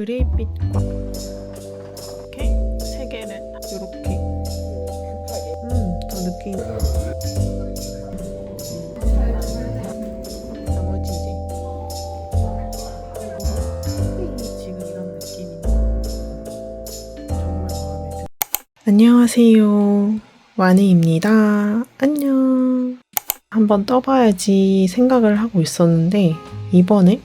그레이빛과 이렇게 세 개를 이렇게. 음, 더 느낌. 나머지 이제 지금 이런 느낌인데 정말 마음에 들 안녕하세요. 와니입니다. 안녕. 한번 떠봐야지 생각을 하고 있었는데 이번에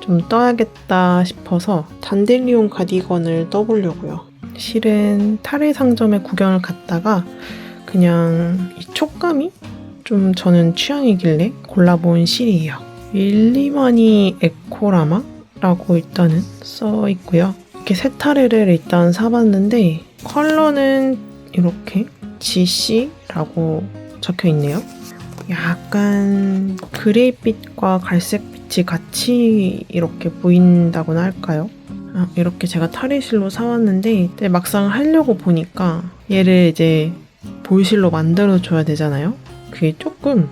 좀 떠야겠다 싶어서 단델리온 가디건을 떠보려고요. 실은 타레 상점에 구경을 갔다가 그냥 이 촉감이 좀 저는 취향이길래 골라본 실이에요. 윌리머니 에코라마라고 일단은 써 있고요. 이렇게 세 타레를 일단 사봤는데 컬러는 이렇게 GC라고 적혀 있네요. 약간 그레이빛과 갈색 빛이 같이 이렇게 보인다고나 할까요? 아, 이렇게 제가 탈의실로 사왔는데 막상 하려고 보니까 얘를 이제 보이실로 만들어줘야 되잖아요. 그게 조금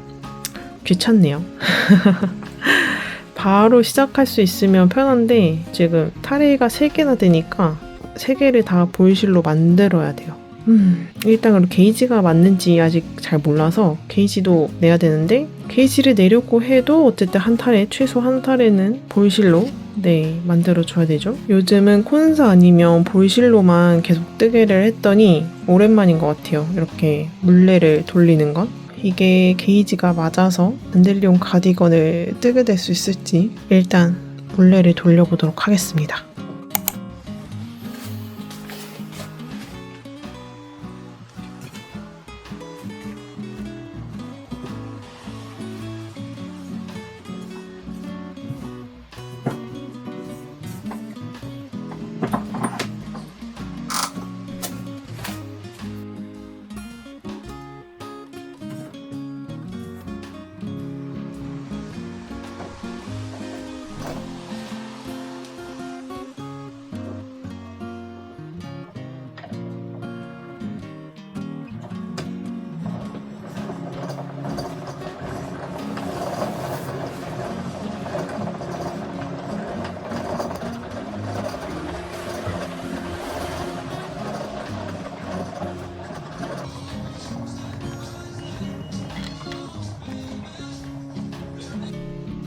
귀찮네요. 바로 시작할 수 있으면 편한데 지금 탈의가 3개나 되니까 3개를 다 보이실로 만들어야 돼요. 음, 일단 그럼 게이지가 맞는지 아직 잘 몰라서 게이지도 내야 되는데 게이지를 내려고 해도 어쨌든 한 탈에 최소 한 탈에는 보이실로 네 만들어 줘야 되죠. 요즘은 콘사 아니면 보이실로만 계속 뜨개를 했더니 오랜만인 것 같아요. 이렇게 물레를 돌리는 건. 이게 게이지가 맞아서 안델리온 가디건을 뜨게 될 수 있을지 일단 물레를 돌려보도록 하겠습니다.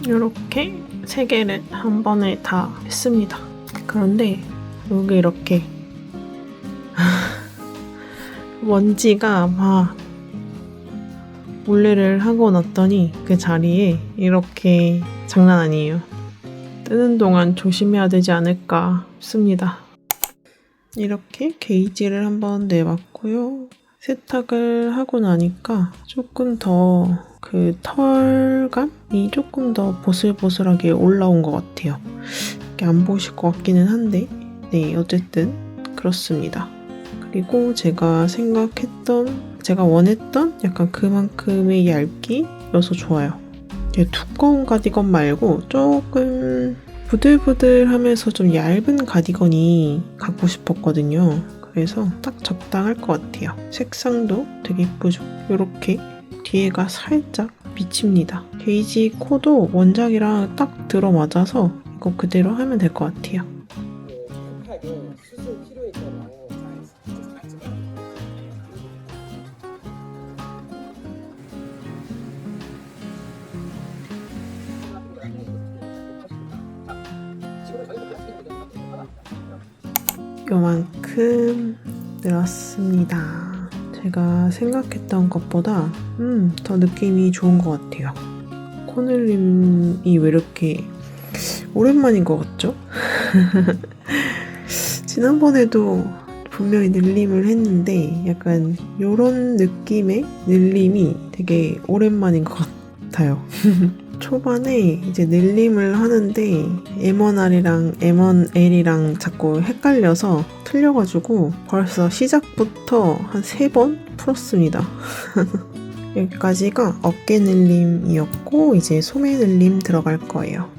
이렇게 세 개를 한 번에 다 했습니다. 그런데 여기 이렇게 먼지가 막 물레를 하고 났더니 그 자리에 이렇게 장난 아니에요. 뜨는 동안 조심해야 되지 않을까 싶습니다. 이렇게 게이지를 한번 내봤고요. 세탁을 하고 나니까 조금 더 그 털감이 조금 더 보슬보슬하게 올라온 것 같아요. 이렇게 안 보실 것 같기는 한데, 네, 어쨌든 그렇습니다. 그리고 제가 생각했던, 제가 원했던 약간 그만큼의 얇기여서 좋아요. 두꺼운 가디건 말고 조금 부들부들하면서 좀 얇은 가디건이 갖고 싶었거든요. 그래서 딱 적당할 것 같아요. 색상도 되게 예쁘죠? 이렇게 뒤에가 살짝 비칩니다. 게이지 코도 원작이랑 딱 들어맞아서 이거 그대로 하면 될 것 같아요. 요만큼 늘었습니다. 제가 생각했던 것보다 음, 더 느낌이 좋은 것 같아요. 코늘림이 왜 이렇게 오랜만인 것 같죠? 지난번에도 분명히 늘림을 했는데 약간 이런 느낌의 늘림이 되게 오랜만인 것 같아요. 초반에 이제 늘림을 하는데 M1R이랑 M1L이랑 자꾸 헷갈려서 틀려가지고 벌써 시작부터 한 세 번 풀었습니다. 여기까지가 어깨 늘림이었고 이제 소매 늘림 들어갈 거예요.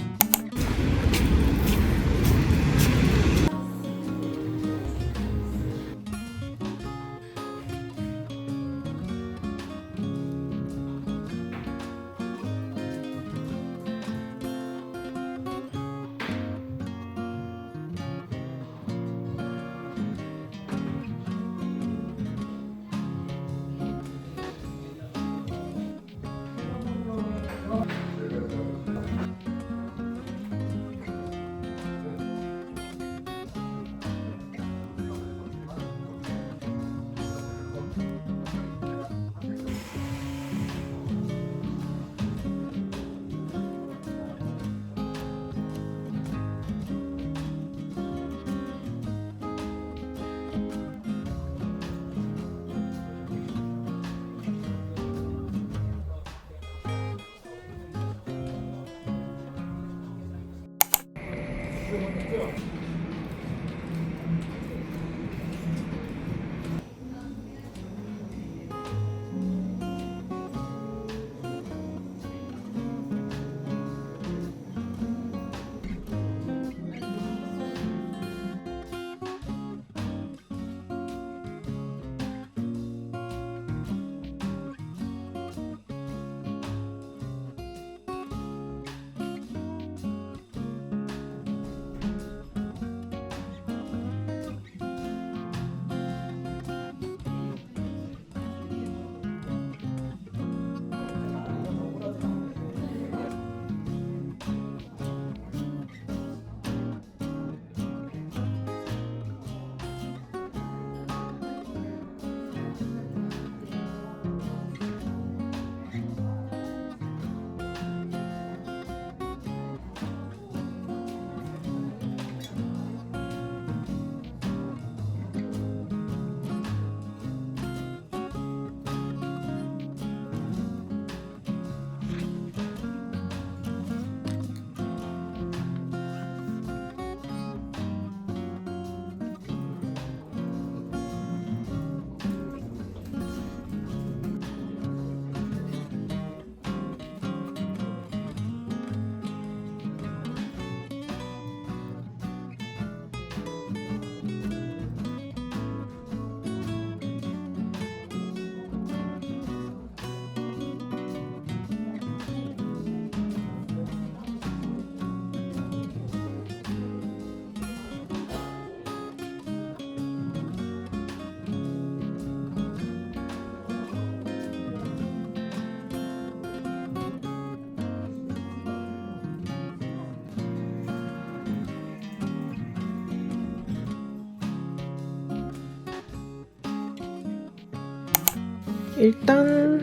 일단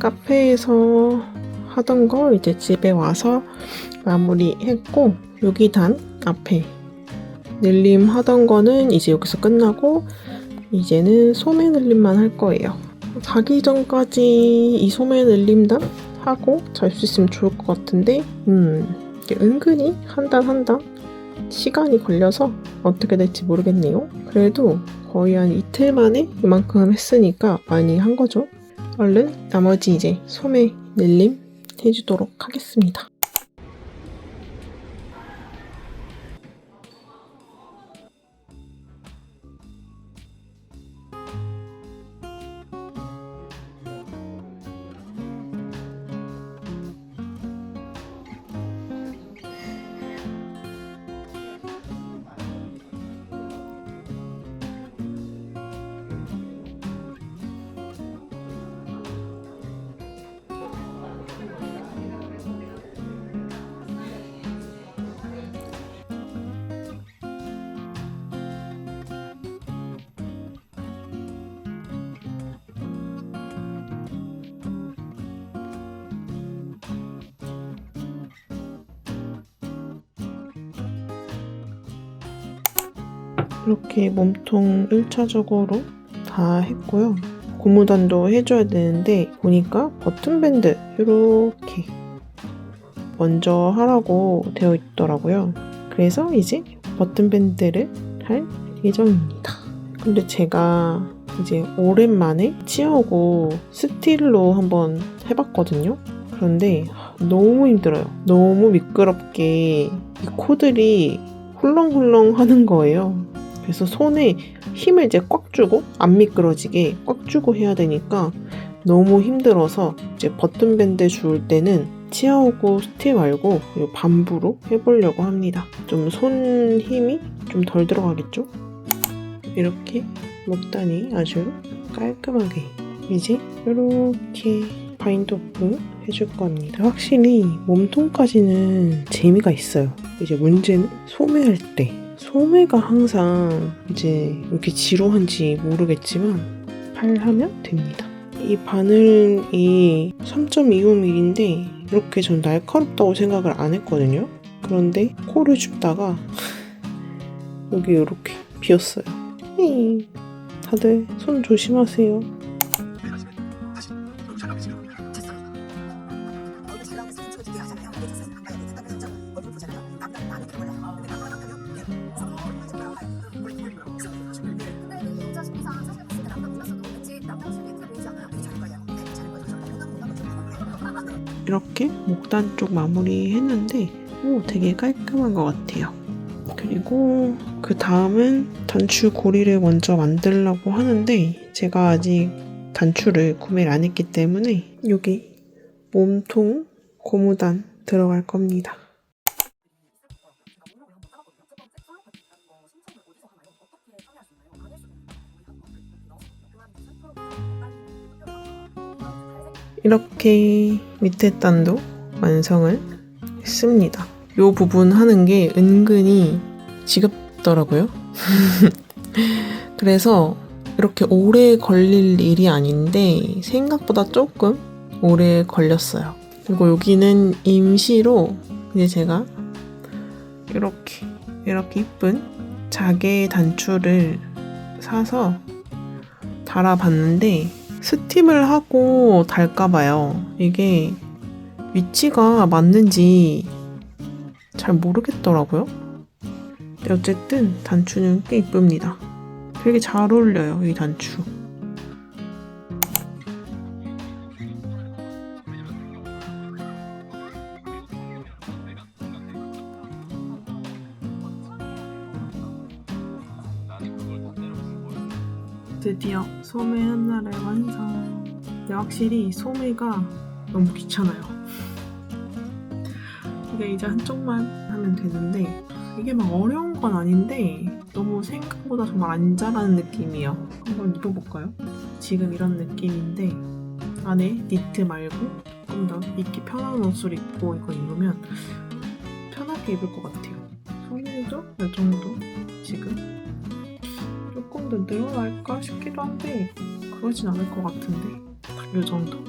카페에서 하던 거 이제 집에 와서 마무리했고 여기 단 앞에 늘림 하던 거는 이제 여기서 끝나고 이제는 소매 늘림만 할 거예요. 자기 전까지 이 소매 늘림단 하고 잘 수 있으면 좋을 것 같은데 음 이게 은근히 한단한단 시간이 걸려서 어떻게 될지 모르겠네요. 그래도 거의 한 이틀 만에 이만큼 했으니까 많이 한 거죠. 얼른 나머지 이제 소매 늘림 해주도록 하겠습니다. 이렇게 몸통 1차적으로 다 했고요. 고무단도 해줘야 되는데 보니까 버튼밴드 이렇게 먼저 하라고 되어 있더라고요. 그래서 이제 버튼밴드를 할 예정입니다. 근데 제가 이제 오랜만에 치우고 스틸로 한번 해봤거든요. 그런데 너무 힘들어요. 너무 미끄럽게 이 코들이 훌렁훌렁 하는 거예요. 그래서 손에 힘을 이제 꽉 주고 안 미끄러지게 꽉 주고 해야 되니까 너무 힘들어서 이제 버튼밴드 줄 때는 치아오고 스티 말고 이 반부로 해보려고 합니다. 좀 손 힘이 좀 덜 들어가겠죠? 이렇게 목단이 아주 깔끔하게 이제 이렇게 바인드 오프 해줄 겁니다. 확실히 몸통까지는 재미가 있어요. 이제 문제는 소매할 때 소매가 항상 이제 이렇게 지루한지 모르겠지만 팔하면 됩니다. 이 바늘이 3.25mm인데 이렇게 전 날카롭다고 생각을 안 했거든요. 그런데 코를 줍다가 여기 이렇게 비었어요. 다들 손 조심하세요. 이렇게 목단 쪽 마무리 했는데 오 되게 깔끔한 것 같아요. 그리고 그 다음은 단추 고리를 먼저 만들려고 하는데 제가 아직 단추를 구매를 안 했기 때문에 여기 몸통 고무단 들어갈 겁니다. 이렇게 밑에 단도 완성을 했습니다. 이 부분 하는 게 은근히 지겹더라고요. 그래서 이렇게 오래 걸릴 일이 아닌데 생각보다 조금 오래 걸렸어요. 그리고 여기는 임시로 이제 제가 이렇게 이렇게 이쁜 자개 단추를 사서 달아봤는데 스팀을 하고 달까봐요. 이게 위치가 맞는지 잘 모르겠더라고요. 어쨌든 단추는 꽤 이쁩니다. 되게 잘 어울려요, 이 단추. 드디어 소매 하나를 완성. 근데 확실히 소매가 너무 귀찮아요. 이게 이제 한쪽만 하면 되는데 이게 막 어려운 건 아닌데 너무 생각보다 정말 안 자라는 느낌이에요. 한번 입어볼까요? 지금 이런 느낌인데 안에 니트 말고 조금 더 입기 편한 옷을 입고 이거 입으면 편하게 입을 것 같아요. 소매도 이 정도 지금 더 늘어날까 싶기도 한데 그러진 않을 것 같은데. 이 정도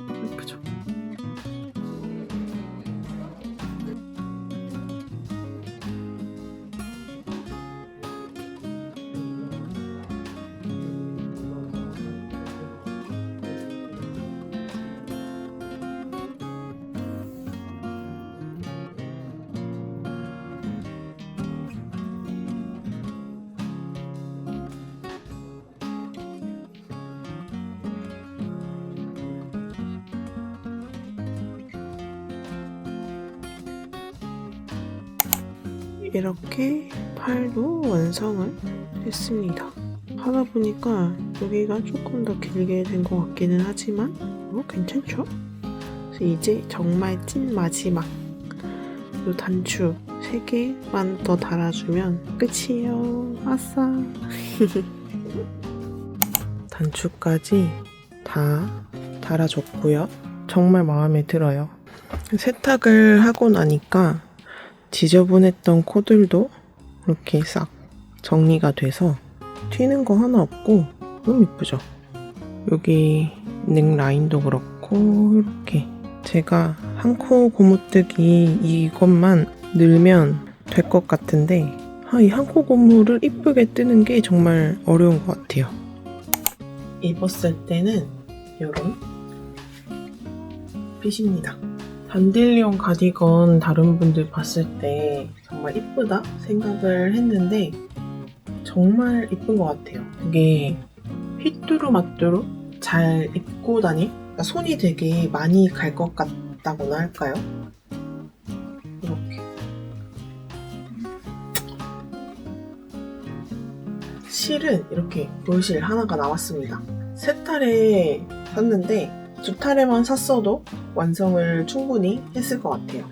이렇게 팔도 완성을 했습니다. 하다 보니까 여기가 조금 더 길게 된 것 같기는 하지만 뭐 괜찮죠? 그래서 이제 정말 찐 마지막 요 단추 3개만 더 달아주면 끝이에요. 아싸! 단추까지 다 달아줬고요. 정말 마음에 들어요. 세탁을 하고 나니까 지저분했던 코들도 이렇게 싹 정리가 돼서 튀는 거 하나 없고 너무 이쁘죠? 여기 넥 라인도 그렇고 이렇게 제가 한 코 고무뜨기 이것만 늘면 될 것 같은데 아, 이 한 코 고무를 이쁘게 뜨는 게 정말 어려운 것 같아요. 입었을 때는 이런 핏입니다. 단델리온 가디건 다른 분들 봤을 때 정말 이쁘다 생각을 했는데 정말 이쁜 것 같아요. 이게 휘뚜루마뚜루 잘 입고 다니 그러니까 손이 되게 많이 갈 것 같다고나 할까요? 이렇게 실은 이렇게 볼실 하나가 나왔습니다. 세 탈에 샀는데 두 탈에만 샀어도 완성을 충분히 했을 것 같아요.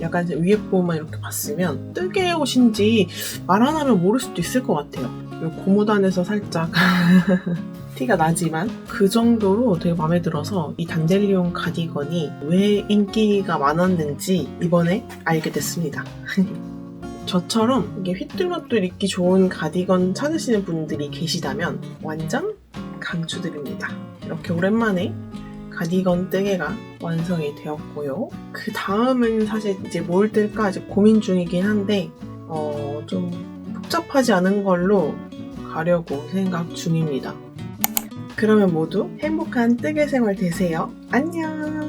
약간 위에 부분만 이렇게 봤으면 뜨개 옷인지 말 안 하면 모를 수도 있을 것 같아요. 이 고무단에서 살짝 티가 나지만 그 정도로 되게 마음에 들어서 이 단델리온 가디건이 왜 인기가 많았는지 이번에 알게 됐습니다. 저처럼 이게 휘뚤마뚤 입기 좋은 가디건 찾으시는 분들이 계시다면 완전 강추드립니다. 이렇게 오랜만에 가디건 뜨개가 완성이 되었고요. 그 다음은 사실 이제 뭘 뜰까 아직 고민 중이긴 한데 어, 좀 복잡하지 않은 걸로 가려고 생각 중입니다. 그러면 모두 행복한 뜨개 생활 되세요. 안녕!